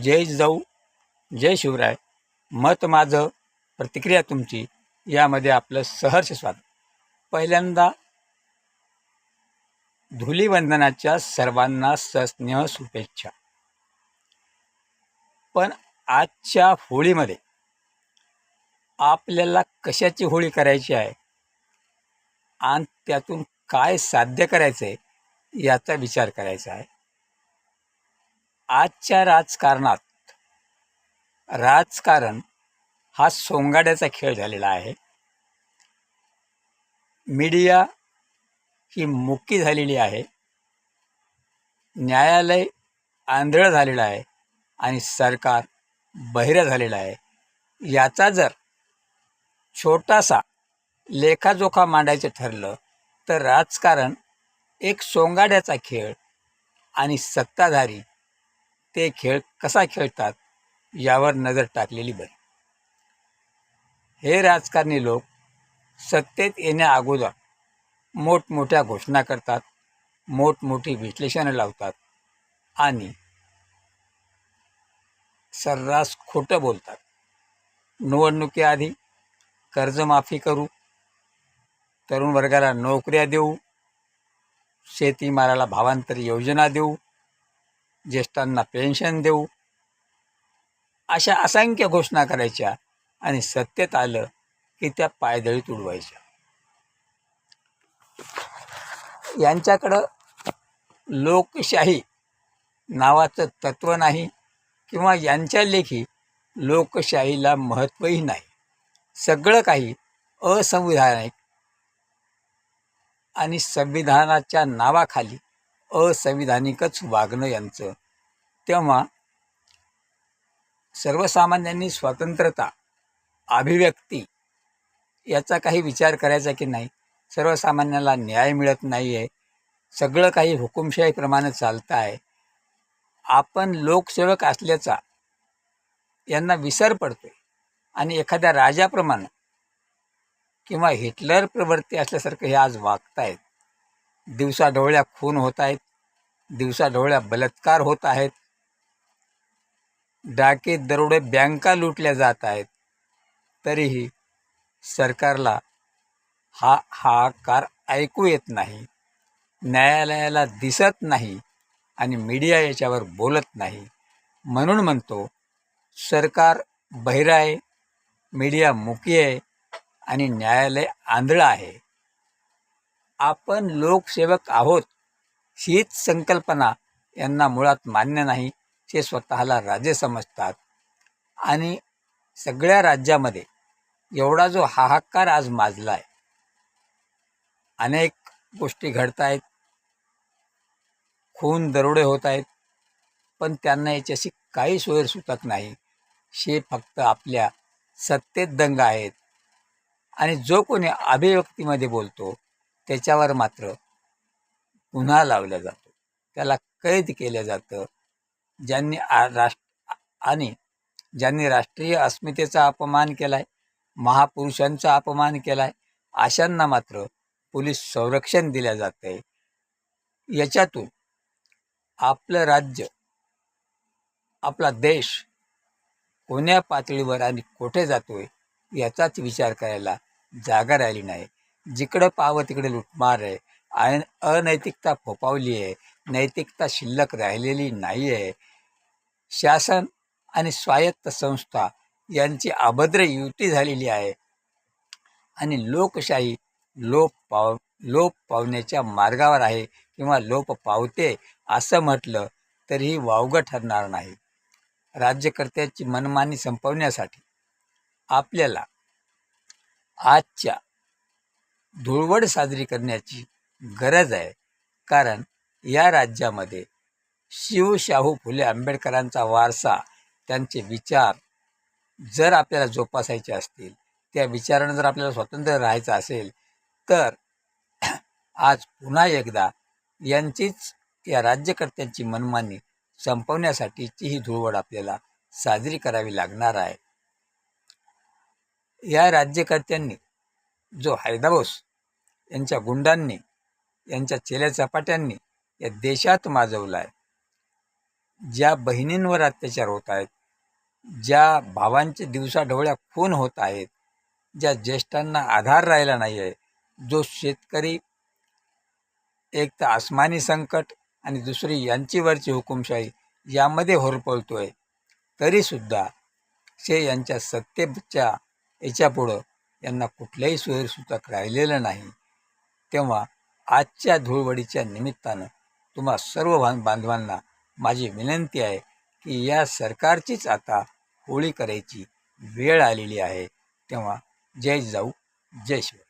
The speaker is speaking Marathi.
जय जाऊ जय शिवराय. मत माझं प्रतिक्रिया तुमची यामध्ये आपलं सहर्ष स्वागत. पहिल्यांदा धुलीवंदनाच्या सर्वांना सस्नेह शुभेच्छा. पण आजच्या होळीमध्ये आपल्याला कशाची होळी करायची आहे? आणि त्यातून काय साध्य करायचं आहे याचा विचार करायचा आहे. आजच्या राजकारणात राजकारण हा सोंगाड्याचा खेळ झालेला आहे. मीडिया ही मुक्की झालेली आहे. न्यायालय आंधळं झालेलं आहे आणि सरकार बहिरं झालेलं आहे. याचा जर छोटासा लेखाजोखा मांडायचं ठरलं तर राजकारण एक सोंगाड्याचा खेळ आणि सत्ताधारी ते खेळ कसा खेळतात यावर नजर टाकलेली बरी. हे राजकारणी लोक सत्तेत येण्या अगोदर मोठमोठ्या घोषणा करतात मोठमोठी विश्लेषणं लावतात आणि सर्रास खोटं बोलतात. निवडणुकीआधी कर्जमाफी करू तरुण वर्गाला नोकऱ्या देऊ शेतीमालाला भावांतर योजना देऊ ज्येष्ठांना पेन्शन देऊ. अशा असंख्य घोषणा करायच्या आणि सत्तेत आलं की त्या पायदळीत उडवायच्या. यांच्याकडं लोकशाही नावाचं तत्त्व नाही किंवा यांच्या लेखी लोकशाहीला महत्त्वही नाही. सगळं काही असंविधानिक आणि संविधानाच्या नावाखाली असंविधानिकच वागणं यांचं. तेव्हा सर्वसामान्यांनी स्वतंत्रता अभिव्यक्ती याचा काही विचार करायचा की नाही? सर्वसामान्याला न्याय मिळत नाही आहे सगळं काही हुकुमशाहीप्रमाणे चालतं आहे आपण लोकसेवक असल्याचा यांना विसर पडतो आहे आणि एखाद्या राजाप्रमाणे किंवा हिटलर प्रवृत्ती असल्यासारखं हे आज वागतायत. दिवसाढवळ्या खून होत आहेत दिवसाढवळ्या बलात्कार होत आहेत डाके दरोडे बँका लुटल्या जात आहेत. तरीही सरकारला हा हाकार ऐकू येत नाही न्यायालयाला दिसत नाही आणि मीडिया याच्यावर बोलत नाही. म्हणून म्हणतो सरकार बहिरा आहे मीडिया मुकी आहे आणि न्यायालय आंधळं आहे. आपण लोकसेवक आहोत हीच संकल्पना यांना मुळात मान्य नाही ते स्वतःला राजे समजतात. आणि सगळ्या राज्यामध्ये एवढा जो हाहाकार आज माजला आहे अनेक गोष्टी घडत आहेत खून दरोडे होत आहेत पण त्यांना याच्याशी काही सोयरसुतक नाही. हे फक्त आपल्या सत्तेत दंग आहेत. आणि जो कोणी अभिव्यक्तीमध्ये बोलतो त्याच्यावर मात्र गुन्हा लावला जातो. त्याला कैद केलं जातं. ज्यांनी आ राष्ट्र आणि ज्यांनी राष्ट्रीय अस्मितेचा अपमान केला आहे महापुरुषांचा अपमान केला आहे अशांना मात्र पोलीस संरक्षण दिलं जातं आहे याच्यातून आपलं राज्य आपला देश कोण्या पातळीवर आणि कुठे जातोय याचाच विचार करायला जागा राहिली नाही. जिकडं पाहावं तिकडे लुटमार आहे. आणि अनैतिकता फोपावली आहे. नैतिकता शिल्लक राहिलेली नाही आहे. शासन आणि स्वायत्त संस्था यांची अभद्र युती झालेली आहे. आणि लोकशाही लोप पाव लोप पावण्याच्या मार्गावर आहे किंवा लोप पावते असं म्हटलं तरीही वावगं ठरणार नाही. राज्यकर्त्याची मनमानी संपवण्यासाठी आपल्याला आजच्या धुळवड साजरी करण्याची गरज आहे. कारण या राज्यामध्ये शिवशाहू फुले आंबेडकरांचा वारसा त्यांचे विचार जर आपल्याला जोपासायचे असतील त्या विचारानं जर आपल्याला स्वतंत्र राहायचं असेल तर आज पुन्हा एकदा यांचीच या राज्यकर्त्यांची मनमानी संपवण्यासाठीची ही धुळवड आपल्याला साजरी करावी लागणार आहे. या राज्यकर्त्यांनी जो हैदाबोस यांच्या गुंडांनी यांच्या चेल्या चपाट्यांनी या देशात माजवला आहे. ज्या बहिणींवर अत्याचार होत आहेत ज्या भावांचे दिवसाढवळ्या खून होत आहेत ज्या ज्येष्ठांना आधार राहिला नाही आहे जो शेतकरी एक तर आसमानी संकट आणि दुसरी यांचीवरची हुकुमशाही यामध्ये होरपळतो आहे तरीसुद्धा शे यांच्या सत्तेच्या याच्यापुढं यांना कुठल्याही सोयीसुतक राहिलेलं नाही. तेव्हा आजच्या धुळवडीच्या निमित्तानं तुम्हा सर्व बां बांधवांना माझी विनंती आहे की या सरकारचीच आता होळी करायची वेळ आलेली आहे. तेव्हा जय जाऊ जय शिव